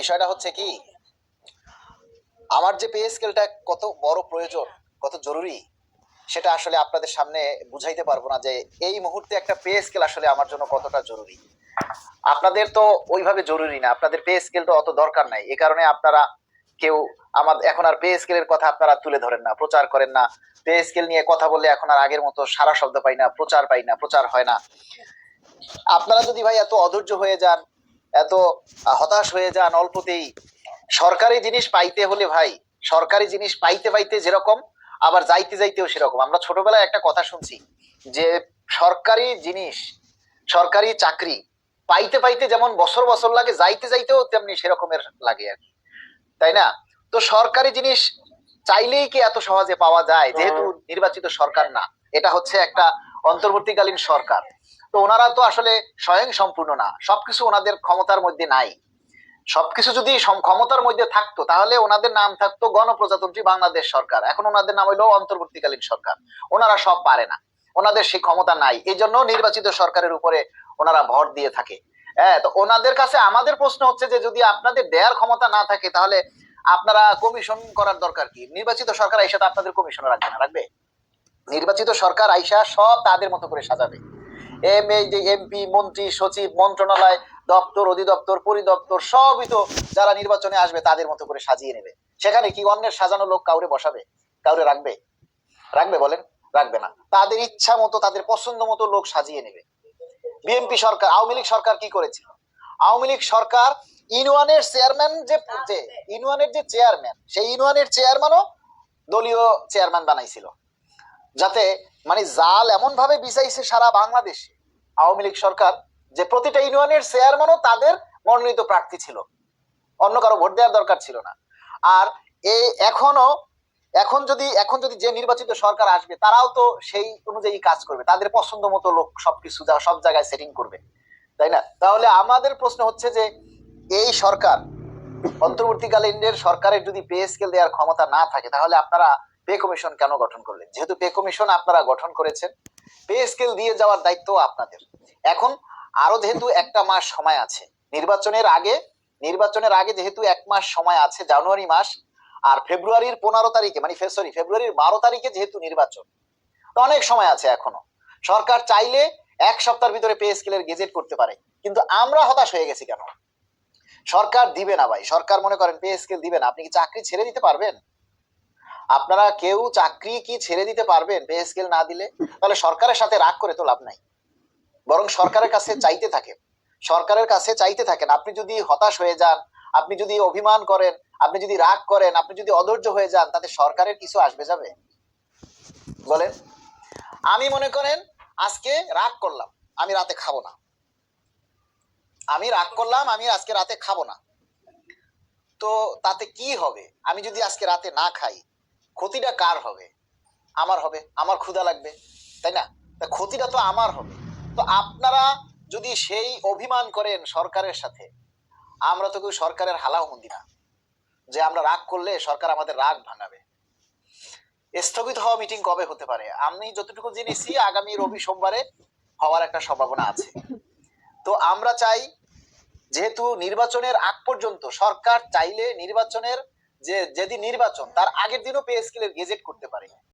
বিষয়টা হচ্ছে কি, আমার যে পে স্কেলটা কত বড় প্রয়োজন, কত জরুরি, সেটা আসলে আপনাদের সামনে বুঝাইতে পারব না যে এই মুহূর্তে একটা পে স্কেল আসলে আমার জন্য কতটা জরুরি। আপনাদের তো ওইভাবে জরুরি না, আপনাদের পে স্কেলটা অত দরকার নাই। এ কারণে আপনারা কেউ আমাদের এখন আর পে স্কেলের কথা আপনারা তুলে ধরেন না, প্রচার করেন না। পে স্কেল নিয়ে কথা বললে এখন আর আগের মতো সারা শব্দ পাই না, প্রচার পাই না, প্রচার হয় না। আপনারা যদি ভাই এত অধৈর্য হয়ে যান এত হতাশ হয়ে যান অল্পতেই। সরকারি জিনিস পাইতে হলে ভাই সরকারি জিনিস পাইতে পাইতে যেরকম আবার যাইতে যাইতেও সেরকম। আমরা ছোটবেলায় একটা কথা শুনছি যে সরকারি জিনিস সরকারি চাকরি পাইতে পাইতে যেমন বছর বছর লাগে যাইতে যাইতেও তেমনি সেরকমের লাগে আর তাই না? তো সরকারি জিনিস চাইলেই কি এত সহজে পাওয়া যায়? যেহেতু নির্বাচিত সরকার না এটা হচ্ছে একটা অন্তর্বর্তীকালীন সরকার। তো ওনারা তো আসলে স্বয়ং সম্পূর্ণ না, সবকিছু ওনাদের ক্ষমতার মধ্যে নাই। সবকিছু যদি ক্ষমতার মধ্যে থাকতো, তাহলে ওনাদের নাম থাকতো গণপ্রজাতন্ত্রী বাংলাদেশ সরকার। এখন ওনাদের নাম হইল অন্তর্বর্তীকালীন সরকার। ওনারা সব পারে না। ওনাদের সেই ক্ষমতা নাই। এই জন্য নির্বাচিত সরকারের উপরে ওনারা ভর দিয়ে থাকে। হ্যাঁ তো ওনাদের কাছে আমাদের প্রশ্ন হচ্ছে যে, যদি আপনাদের দেয়ার ক্ষমতা না থাকে, তাহলে আপনারা কমিশন করার দরকার কি? নির্বাচিত সরকার তো আপনাদের কমিশন রাখবে না, রাখবে? নির্বাচিত সরকার আইসা সব তাদের মতো করে সাজাবে। এম এই যে এমপি মন্ত্রী, সচিব, মন্ত্রণালয়, দপ্তর, অধিদপ্তর, পরিদপ্তর, সবই তো যারা নির্বাচনে আসবে তাদের মতো করে সাজিয়ে নেবে। সেখানে কি অন্যের সাজানো লোক কাউরে বসাবে? কাউরে রাখবে? রাখবে বলেন? রাখবে না। তাদের ইচ্ছা মতো, তাদের পছন্দ মতো লোক সাজিয়ে নেবে। বিএনপি সরকার, আওয়ামী লীগ সরকার কি করেছিল? আওয়ামী লীগ সরকার ইউনিয়নের চেয়ারম্যান যে, ইউনিয়নের যে চেয়ারম্যান, সেই ইউনিয়নের চেয়ারম্যানও দলীয় চেয়ারম্যান বানাইছিল। যাতে মানে জাল এমন ভাবে বিছাইছে সারা বাংলাদেশে। আওয়ামী লীগ সরকার যে প্রতিটা ইউনিয়নের চেয়ারম্যানও তাদের মনোনীত প্রার্থী ছিল। অন্য কারও ভোট দেওয়ার দরকার ছিল না। আর এই এখনও এখন যদি এখন যদি যে নির্বাচিত সরকার আসবে, তারাও তো সেই অনুযায়ী কাজ করবে। তাদের পছন্দ মতো লোক সবকিছু সব জায়গায় সেটিং করবে। তাই না? তাহলে আমাদের প্রশ্ন হচ্ছে যে, এই সরকার অন্তর্বর্তীকালীন সরকারের যদি পে স্কেল দেওয়ার ক্ষমতা না থাকে, তাহলে আপনারা পে কমিশন কেন গঠন করলেন? যেহেতু পে কমিশন আপনারা গঠন করেছেন, পে স্কেল দিয়ে যাওয়ার দায়িত্ব আপনাদের। এখন আরও যেহেতু একটা মাস সময় আছে, নির্বাচনের আগে নির্বাচনের আগে যেহেতু এক মাস সময় আছে, জানুয়ারি মাস, আর ফেব্রুয়ারির পনেরো তারিখে মানে সরি ফেব্রুয়ারির বারো তারিখে যেহেতু নির্বাচন অনেক সময় আছে এখনও। সরকার চাইলে এক সপ্তাহের ভিতরে পে স্কেলের গেজেট করতে পারে, কিন্তু আমরা হতাশ হয়ে গেছি কেন? সরকার দিবে না ভাই, সরকার মনে করেন পে স্কেল দিবে না, আপনি কি চাকরি ছেড়ে দিতে পারবেন? আপনারা কেউ চাকরি কি ছেড়ে দিতে পারবেন পে স্কেল না দিলে? তাহলে সরকারের সাথে রাগ করে তো লাভ নাই। বরং সরকারের কাছে চাইতে থাকেন। সরকারের কাছে চাইতে থাকেন। আপনি যদি হতাশ হয়ে যান, আপনি যদি অভিমান করেন, আপনি যদি রাগ করেন, আপনি যদি অধৈর্য হয়ে যান, তাতে সরকারের কিছু আসবে যাবে? বলেন। আমি মনে করেন, আজকে রাগ করলাম, আমি রাতে খাব না। আমি রাগ করলাম, আমি আজকে রাতে খাব না। তো তাতে কি হবে? আমি যদি আজকে রাতে না খাই ক্ষতিটা কার হবে? আমার হবে, আমার ক্ষুধা লাগবে, তাই না? তা ক্ষতিটা তো আমার হবে। তো আপনারা যদি সেই অভিমান করেন সরকারের সাথে, আমরা তো কেউ সরকারের হালাও মন্দি না। যে আমরা রাগ করলে সরকার আমাদের রাগ ভাঙাবে। স্থগিত হওয়া মিটিং কবে হতে পারে? আমি যতটুকু জেনেছি, আগামী রবি সোমবারে হওয়ার একটা সম্ভাবনা আছে। তো আমরা চাই, যেহেতু নির্বাচনের আগ পর্যন্ত সরকার চাইলে নির্বাচনের যে যেদিন নির্বাচন তার আগের দিনও পে স্কেলের গেজেট করতে পারে।